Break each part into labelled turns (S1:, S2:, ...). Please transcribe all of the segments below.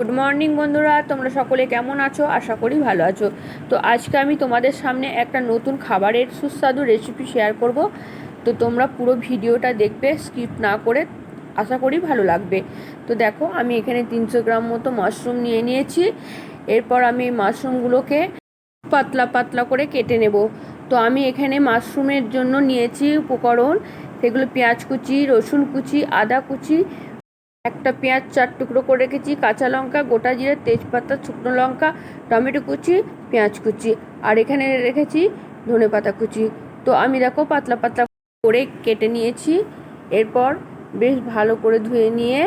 S1: Good morning বন্ধুরা। তোমরা সকলে কেমন আছো? আশা করি ভালো আছো। তো আজকে আমি তোমাদের সামনে একটা নতুন খাবারের সুস্বাদু রেসিপি শেয়ার করব। তো তোমরা পুরো ভিডিওটা দেখবে স্কিপ না করে আশা করি ভালো লাগবে। তো দেখো, আমি এখানে তিনশো গ্রাম মতো মাশরুম নিয়ে নিয়েছি। এরপর আমি এই মাশরুমগুলোকে পাতলা পাতলা করে কেটে নেব। তো আমি এখানে মাশরুমের জন্য নিয়েছি উপকরণ। সেগুলো পেঁয়াজ কুচি, রসুন কুচি, আদা কুচি একটা পেঁয়াজ চার টুকরো করে রেখেছি, কাঁচা লঙ্কা, গোটা জিরে, তেজপাতা, শুকনো লঙ্কা, টমেটো কুচি, পেঁয়াজ কুচি। আর এখানে রেখেছি ধনে পাতা কুচি। তো আমি দেখো পাতলা পাতলা করে কেটে নিয়েছি। এরপর বেশ ভালো করে ধুয়ে নিয়ে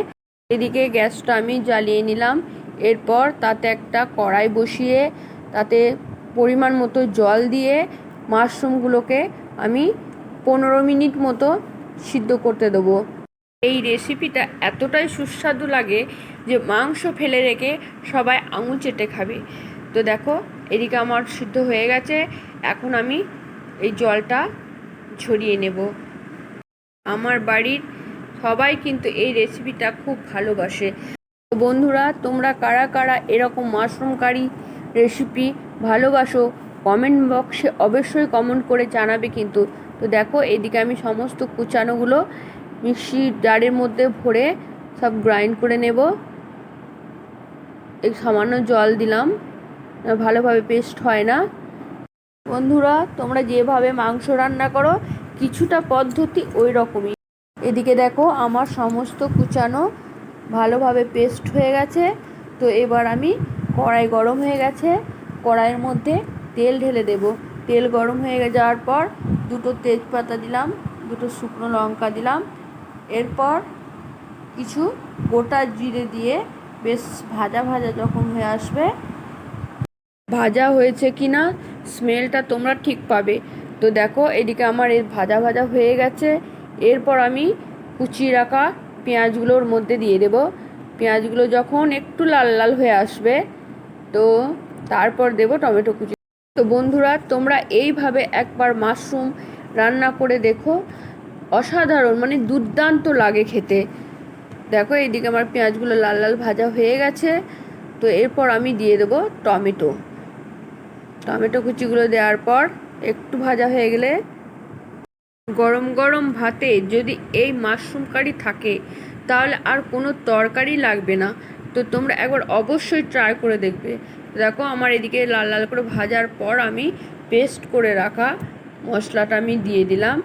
S1: এদিকে গ্যাসটা আমি জ্বালিয়ে নিলাম। এরপর তাতে একটা কড়াই বসিয়ে, তাতে পরিমাণ মতো জল দিয়ে মাশরুমগুলোকে আমি পনেরো মিনিট মতো সিদ্ধ করতে দেবো। এই রেসিপিটা এতটাই সুস্বাদু লাগে যে মাংস ফেলে রেখে সবাই আঙুল চেটে খাবে। তো দেখো, এদিকে আমার সিদ্ধ হয়ে গেছে। এখন আমি এই জলটা ছড়িয়ে নেব। আমার বাড়ির সবাই কিন্তু এই রেসিপিটা খুব ভালোবাসে। তো বন্ধুরা, তোমরা কারা কারা এরকম মাশরুম কারি রেসিপি ভালোবাসো কমেন্ট বক্সে অবশ্যই কমেন্ট করে জানাবে কিন্তু। তো দেখো, এদিকে আমি সমস্ত কুচানোগুলো মিক্সির জারের মধ্যে ভরে সব গ্রাইন্ড করে নেব। এই সামান্য জল দিলাম। ভালোভাবে পেস্ট হয় না। বন্ধুরা, তোমরা যেভাবে মাংস রান্না করো, কিছুটা পদ্ধতি ওই রকমই। এদিকে দেখো, আমার সমস্ত কুচানো ভালোভাবে পেস্ট হয়ে গেছে। তো এবার আমি কড়াই গরম হয়ে গেছে। কড়াইয়ের মধ্যে তেল ঢেলে দেব। তেল গরম হয়ে যাওয়ার পর দুটো তেজপাতা দিলাম, দুটো শুকনো লঙ্কা দিলাম এরপর কিছু গোটা জিরে দিয়ে বেশ ভাজা ভাজা যখন হয়ে আসবে, ভাজা হয়েছে কি না স্মেলটা তোমরা ঠিক পাবে। তো দেখো, এদিকে আমার এর ভাজা ভাজা হয়ে গেছে। এরপর আমি কুচিয়ে রাখা পেঁয়াজগুলোর মধ্যে দিয়ে দেব। পেঁয়াজগুলো যখন একটু লাল লাল হয়ে আসবে, তো তারপর দেব টমেটো কুচি। তো বন্ধুরা, তোমরা এইভাবে একবার মাশরুম রান্না করে দেখো। অসাধারণ মানে দুর্দান্ত লাগে খেতে। দেখো, এইদিকে আমার পেঁয়াজগুলো লাল লাল ভাজা হয়ে গেছে। তো এরপর আমি দিয়ে দেবো টমেটো। টমেটো কুচিগুলো দেওয়ার পর একটু ভাজা হয়ে গেলে গরম গরম ভাতে যদি এই মাশরুম কারি থাকে, তাহলে আর কোনো তরকারি লাগবে না। তো তোমরা একবার অবশ্যই ট্রাই করে দেখবে। দেখো, আমার এদিকে লাল লাল করে ভাজার পর আমি পেস্ট করে রাখা মশলাটা আমি দিয়ে দিলাম।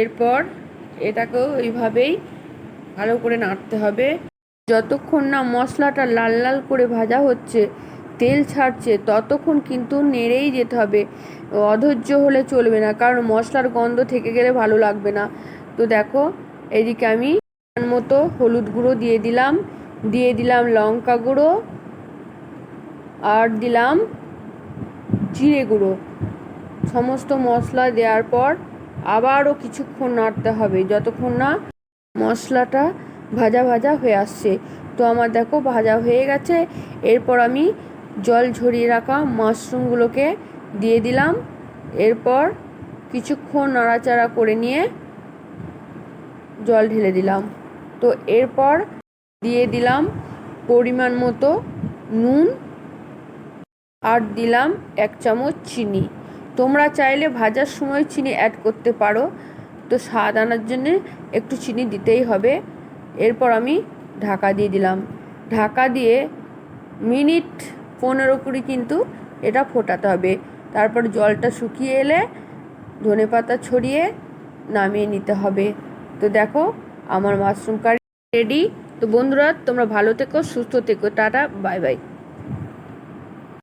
S1: এরপর এটাকেও এইভাবেই ভালো করে নাড়তে হবে। যতক্ষণ না মশলাটা লাল লাল করে ভাজা হচ্ছে, তেল ছাড়ছে, ততক্ষণ কিন্তু নেড়েই যেতে হবে। অধৈর্য হলে চলবে না, কারণ মশলার গন্ধ থেকে গেলে ভালো লাগবে না। তো দেখো, এদিকে আমি মতো হলুদ গুঁড়ো দিয়ে দিলাম। দিয়ে দিলাম লঙ্কা গুঁড়ো আর দিলাম জিরে গুঁড়ো। সমস্ত মশলা দেওয়ার পর আবারও কিছুক্ষণ নাড়তে হবে। যতক্ষণ না মশলাটা ভাজা ভাজা হয়ে আসছে। তো আমার দেখো ভাজা হয়ে গেছে। এরপর আমি জল ঝরিয়ে রাখা মাশরুমগুলোকে দিয়ে দিলাম। এরপর কিছুক্ষণ নাড়াচাড়া করে নিয়ে জল ঢেলে দিলাম। তো এরপর দিয়ে দিলাম পরিমাণ মতো নুন আর দিলাম এক চামচ চিনি। তোমরা চাইলে ভাজার সময় চিনি অ্যাড করতে পারো। তো স্বাদ আনার জন্যে একটু চিনি দিতেই হবে। এরপর আমি ঢাকা দিয়ে দিলাম। ঢাকা দিয়ে মিনিট পনেরো কুড়ি কিন্তু এটা ফোটাতে হবে। তারপর জলটা শুকিয়ে এলে ধনে পাতা ছড়িয়ে নামিয়ে নিতে হবে। তো দেখো, আমার মাশরুম কারি রেডি তো বন্ধুরা, তোমরা ভালো থেকো, সুস্থ থেকো। টাটা, বাই বাই।